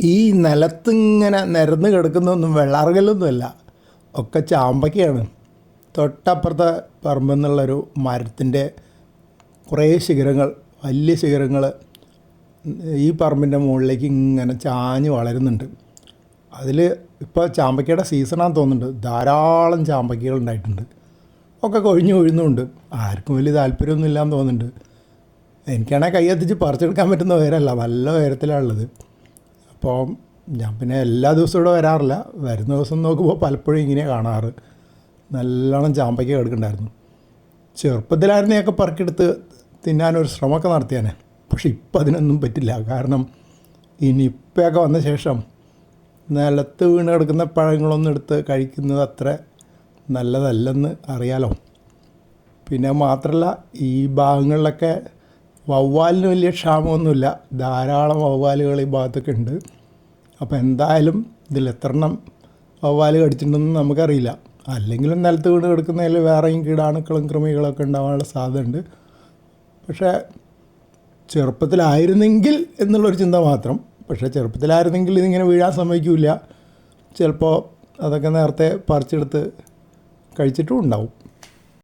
ഈ നിലത്തിങ്ങനെ നിരന്ന് കിടക്കുന്നൊന്നും വെള്ളാർകല്ലൊന്നുമല്ല ഒക്കെ ചാമ്പക്കയാണ്. തൊട്ടപ്പുറത്തെ പറമ്പിൽ നിന്നുള്ളൊരു മരത്തിന്റെ കുറേ ശിഖരങ്ങൾ വലിയ ശിഖരങ്ങൾ ഈ പറമ്പിന്റെ മുകളിലേക്ക് ഇങ്ങനെ ചാഞ്ഞ് വളരുന്നുണ്ട്. അതിൽ ഇപ്പോൾ ചാമ്പയ്ക്കയുടെ സീസണാന്ന് തോന്നുന്നുണ്ട്. ധാരാളം ചാമ്പയ്ക്കകൾ ഉണ്ടായിട്ടുണ്ട്. ഒക്കെ കൊഴിഞ്ഞു കൊഴിഞ്ഞുണ്ട് ആർക്കും വലിയ താല്പര്യമൊന്നും ഇല്ലാന്ന് തോന്നുന്നുണ്ട്. എനിക്കാണെങ്കിൽ കൈ എത്തിച്ച് പറിച്ചെടുക്കാൻ പറ്റുന്ന ഉയരമല്ല. നല്ല ഉയരത്തിലാണുള്ളത്. അപ്പോൾ ഞാൻ പിന്നെ എല്ലാ ദിവസവും ഇവിടെ വരാറില്ല. വരുന്ന ദിവസം നോക്കുമ്പോൾ പലപ്പോഴും ഇങ്ങനെ കാണാറ്. നല്ലോണം ചാമ്പയ്ക്ക കിടക്കുന്നുണ്ടായിരുന്നു ചെറുപ്പത്തിലായിരുന്നെയൊക്കെ പറക്കെടുത്ത് തിന്നാനൊരു ശ്രമമൊക്കെ നടത്തിയാനെ. പക്ഷെ ഇപ്പം അതിനൊന്നും പറ്റില്ല. കാരണം ഈ വന്ന ശേഷം നിലത്ത് വീണ് കിടക്കുന്ന പഴങ്ങളൊന്നും എടുത്ത് കഴിക്കുന്നത് അത്ര നല്ലതല്ലെന്ന് അറിയാലോ. പിന്നെ മാത്രമല്ല ഈ ഭാഗങ്ങളിലൊക്കെ വവ്വാലിന് വലിയ ക്ഷാമമൊന്നുമില്ല. ധാരാളം വവ്വാലുകൾ ഈ ഭാഗത്തൊക്കെ ഉണ്ട്. അപ്പോൾ എന്തായാലും ഇതിൽ എത്രണ്ണം വവ്വാൽ കടിച്ചിട്ടുണ്ടെന്ന് നമുക്കറിയില്ല. അല്ലെങ്കിലും നിലത്ത് വീണ് കിടക്കുന്നതിൽ വേറെയും കീടാണുക്കളും കൃമികളൊക്കെ ഉണ്ടാവാനുള്ള സാധ്യതയുണ്ട്. പക്ഷേ ചെറുപ്പത്തിലായിരുന്നെങ്കിൽ എന്നുള്ളൊരു ചിന്ത മാത്രം. പക്ഷേ ചെറുപ്പത്തിലായിരുന്നെങ്കിൽ ഇതിങ്ങനെ വീഴാൻ സമ്മതിക്കില്ല. ചിലപ്പോൾ അതൊക്കെ നേരത്തെ പറിച്ചെടുത്ത് കഴിച്ചിട്ടും ഉണ്ടാവും.